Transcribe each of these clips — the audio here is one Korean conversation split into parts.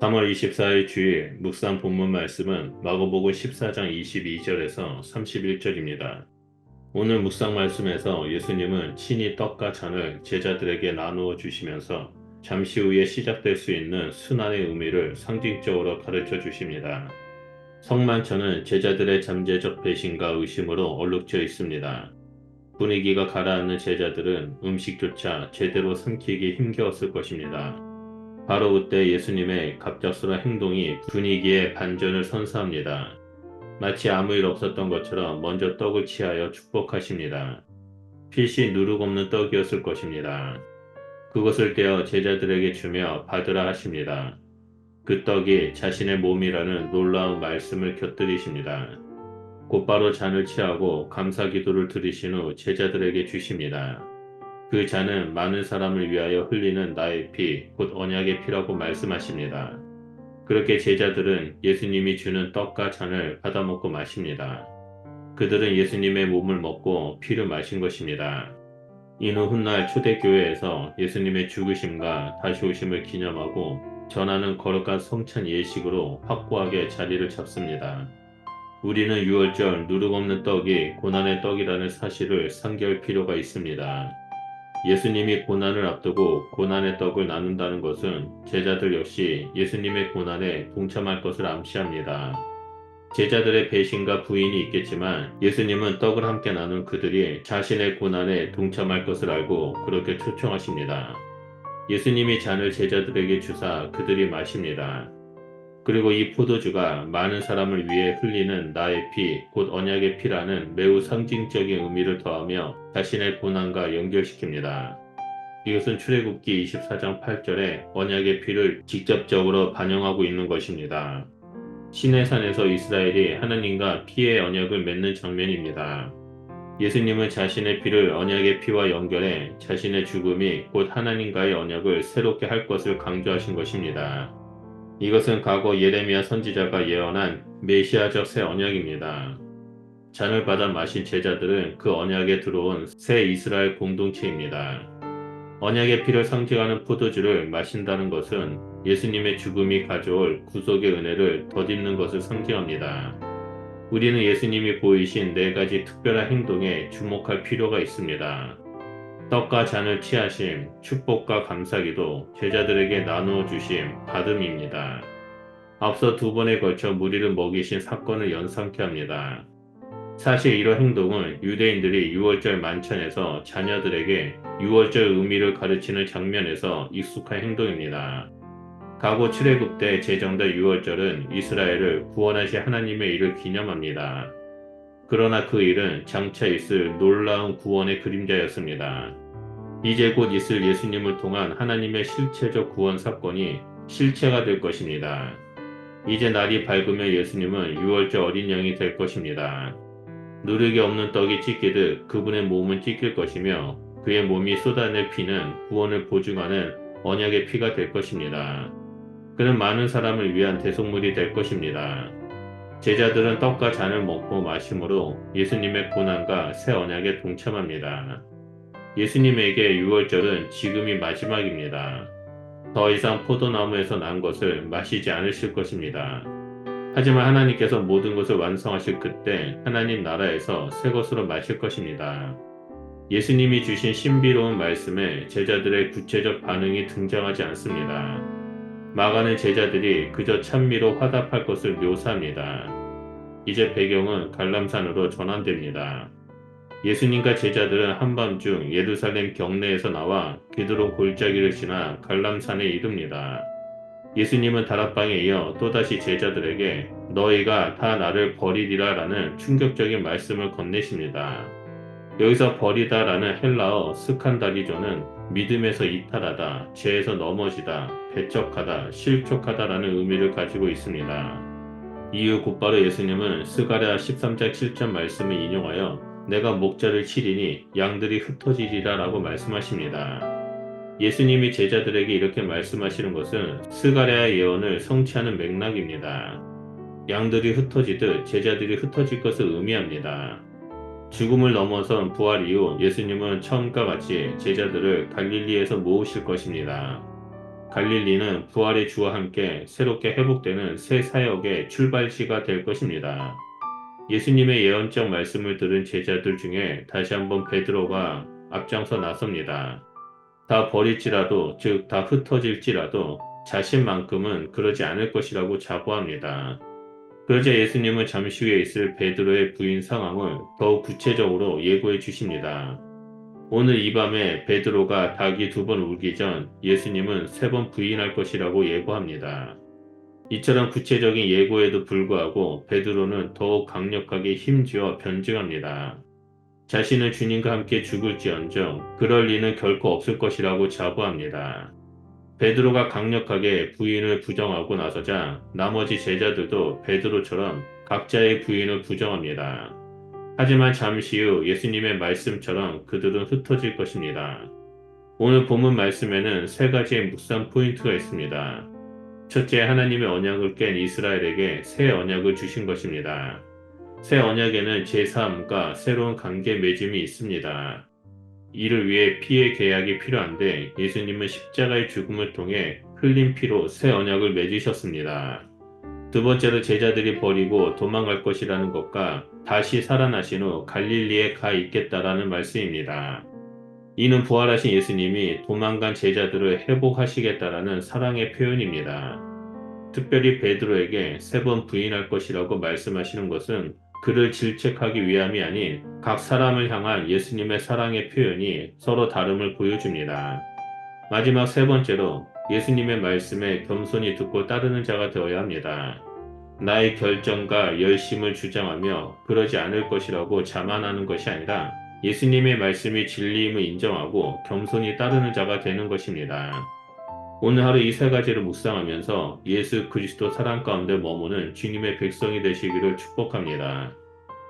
3월 24일 주일 묵상 본문 말씀은 마가복음 14장 22절에서 31절입니다. 오늘 묵상 말씀에서 예수님은 친히 떡과 잔을 제자들에게 나누어 주시면서 잠시 후에 시작될 수 있는 순환의 의미를 상징적으로 가르쳐 주십니다. 성만천은 제자들의 잠재적 배신과 의심으로 얼룩져 있습니다. 분위기가 가라앉는 제자들은 음식조차 제대로 삼키기 힘겨웠을 것입니다. 바로 그때 예수님의 갑작스러운 행동이 분위기에 반전을 선사합니다. 마치 아무 일 없었던 것처럼 먼저 떡을 취하여 축복하십니다. 필시 누룩 없는 떡이었을 것입니다. 그것을 떼어 제자들에게 주며 받으라 하십니다. 그 떡이 자신의 몸이라는 놀라운 말씀을 곁들이십니다. 곧바로 잔을 취하고 감사 기도를 들으신 후 제자들에게 주십니다. 그 잔은 많은 사람을 위하여 흘리는 나의 피, 곧 언약의 피라고 말씀하십니다. 그렇게 제자들은 예수님이 주는 떡과 잔을 받아먹고 마십니다. 그들은 예수님의 몸을 먹고 피를 마신 것입니다. 이후 훗날 초대교회에서 예수님의 죽으심과 다시 오심을 기념하고 전하는 거룩한 성찬 예식으로 확고하게 자리를 잡습니다. 우리는 6월절 누룩 없는 떡이 고난의 떡이라는 사실을 상기할 필요가 있습니다. 예수님이 고난을 앞두고 고난의 떡을 나눈다는 것은 제자들 역시 예수님의 고난에 동참할 것을 암시합니다. 제자들의 배신과 부인이 있겠지만 예수님은 떡을 함께 나눈 그들이 자신의 고난에 동참할 것을 알고 그렇게 초청하십니다. 예수님이 잔을 제자들에게 주사 그들이 마십니다. 그리고 이 포도주가 많은 사람을 위해 흘리는 나의 피, 곧 언약의 피라는 매우 상징적인 의미를 더하며 자신의 고난과 연결시킵니다. 이것은 출애굽기 24장 8절에 언약의 피를 직접적으로 반영하고 있는 것입니다. 시내산에서 이스라엘이 하나님과 피의 언약을 맺는 장면입니다. 예수님은 자신의 피를 언약의 피와 연결해 자신의 죽음이 곧 하나님과의 언약을 새롭게 할 것을 강조하신 것입니다. 이것은 과거 예레미야 선지자가 예언한 메시아적 새 언약입니다. 잔을 받아 마신 제자들은 그 언약에 들어온 새 이스라엘 공동체입니다. 언약의 피를 상징하는 포도주를 마신다는 것은 예수님의 죽음이 가져올 구속의 은혜를 덧입는 것을 상징합니다. 우리는 예수님이 보이신 네 가지 특별한 행동에 주목할 필요가 있습니다. 떡과 잔을 취하심, 축복과 감사기도 제자들에게 나누어 주심, 받음입니다. 앞서 두 번에 걸쳐 무리를 먹이신 사건을 연상케 합니다. 사실 이런 행동은 유대인들이 6월절 만찬에서 자녀들에게 6월절 의미를 가르치는 장면에서 익숙한 행동입니다. 과거 출애굽 때 제정된 6월절은 이스라엘을 구원하신 하나님의 일을 기념합니다. 그러나 그 일은 장차 있을 놀라운 구원의 그림자였습니다. 이제 곧 있을 예수님을 통한 하나님의 실체적 구원 사건이 실체가 될 것입니다. 이제 날이 밝으면 예수님은 6월절 어린 양이 될 것입니다. 누르기 없는 떡이 찢기듯 그분의 몸은 찢길 것이며 그의 몸이 쏟아낼 피는 구원을 보증하는 언약의 피가 될 것입니다. 그는 많은 사람을 위한 대속물이 될 것입니다. 제자들은 떡과 잔을 먹고 마심으로 예수님의 고난과 새 언약에 동참합니다. 예수님에게 6월절은 지금이 마지막입니다. 더 이상 포도나무에서 난 것을 마시지 않으실 것입니다. 하지만 하나님께서 모든 것을 완성하실 그때 하나님 나라에서 새 것으로 마실 것입니다. 예수님이 주신 신비로운 말씀에 제자들의 구체적 반응이 등장하지 않습니다. 마가는 제자들이 그저 찬미로 화답할 것을 묘사합니다. 이제 배경은 갈람산으로 전환됩니다. 예수님과 제자들은 한밤중 예루살렘 경내에서 나와 게드론 골짜기를 지나 갈람산에 이릅니다. 예수님은 다락방에 이어 또다시 제자들에게 너희가 다 나를 버리리라 라는 충격적인 말씀을 건네십니다. 여기서 버리다 라는 헬라어 스칸다리조는 믿음에서 이탈하다, 죄에서 넘어지다, 배척하다, 실족하다 라는 의미를 가지고 있습니다. 이후 곧바로 예수님은 스가랴 13장 7절 말씀을 인용하여 내가 목자를 치리니 양들이 흩어지리라 라고 말씀하십니다. 예수님이 제자들에게 이렇게 말씀하시는 것은 스가랴의 예언을 성취하는 맥락입니다. 양들이 흩어지듯 제자들이 흩어질 것을 의미합니다. 죽음을 넘어선 부활 이후 예수님은 처음과 같이 제자들을 갈릴리에서 모으실 것입니다. 갈릴리는 부활의 주와 함께 새롭게 회복되는 새 사역의 출발지가 될 것입니다. 예수님의 예언적 말씀을 들은 제자들 중에 다시 한번 베드로가 앞장서 나섭니다. 다 버릴지라도, 즉, 다 흩어질지라도 자신만큼은 그러지 않을 것이라고 자부합니다. 그러자 예수님은 잠시 후에 있을 베드로의 부인 상황을 더욱 구체적으로 예고해 주십니다. 오늘 이 밤에 베드로가 닭이 두 번 울기 전 예수님은 세 번 부인할 것이라고 예고합니다. 이처럼 구체적인 예고에도 불구하고 베드로는 더욱 강력하게 힘주어 변증합니다. 자신은 주님과 함께 죽을지언정 그럴 리는 결코 없을 것이라고 자부합니다. 베드로가 강력하게 부인을 부정하고 나서자 나머지 제자들도 베드로처럼 각자의 부인을 부정합니다. 하지만 잠시 후 예수님의 말씀처럼 그들은 흩어질 것입니다. 오늘 본문 말씀에는 세 가지의 묵상 포인트가 있습니다. 첫째, 하나님의 언약을 깬 이스라엘에게 새 언약을 주신 것입니다. 새 언약에는 제3과 새로운 관계 맺음이 있습니다. 이를 위해 피의 계약이 필요한데 예수님은 십자가의 죽음을 통해 흘린 피로 새 언약을 맺으셨습니다. 두 번째로 제자들이 버리고 도망갈 것이라는 것과 다시 살아나신 후 갈릴리에 가 있겠다라는 말씀입니다. 이는 부활하신 예수님이 도망간 제자들을 회복하시겠다라는 사랑의 표현입니다. 특별히 베드로에게 세 번 부인할 것이라고 말씀하시는 것은 그를 질책하기 위함이 아닌 각 사람을 향한 예수님의 사랑의 표현이 서로 다름을 보여줍니다. 마지막 세 번째로 예수님의 말씀에 겸손히 듣고 따르는 자가 되어야 합니다. 나의 결정과 열심을 주장하며 그러지 않을 것이라고 자만하는 것이 아니라 예수님의 말씀이 진리임을 인정하고 겸손히 따르는 자가 되는 것입니다. 오늘 하루 이 세 가지를 묵상하면서 예수 그리스도 사랑 가운데 머무는 주님의 백성이 되시기를 축복합니다.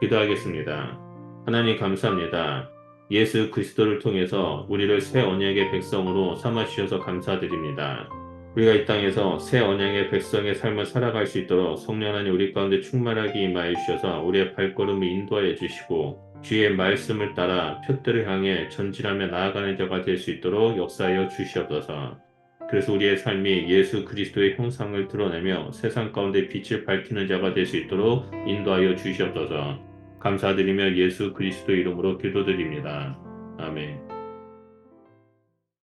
기도하겠습니다. 하나님 감사합니다. 예수 그리스도를 통해서 우리를 새 언약의 백성으로 삼아 주셔서 감사드립니다. 우리가 이 땅에서 새 언약의 백성의 삶을 살아갈 수 있도록 성령 하나님 우리 가운데 충만하게 임하여 주셔서 우리의 발걸음을 인도하여 주시고 주의 말씀을 따라 표들을 향해 전진하며 나아가는 자가 될 수 있도록 역사하여 주시옵소서. 그래서 우리의 삶이 예수 그리스도의 형상을 드러내며 세상 가운데 빛을 밝히는 자가 될 수 있도록 인도하여 주시옵소서. 감사드리며 예수 그리스도 이름으로 기도드립니다. 아멘.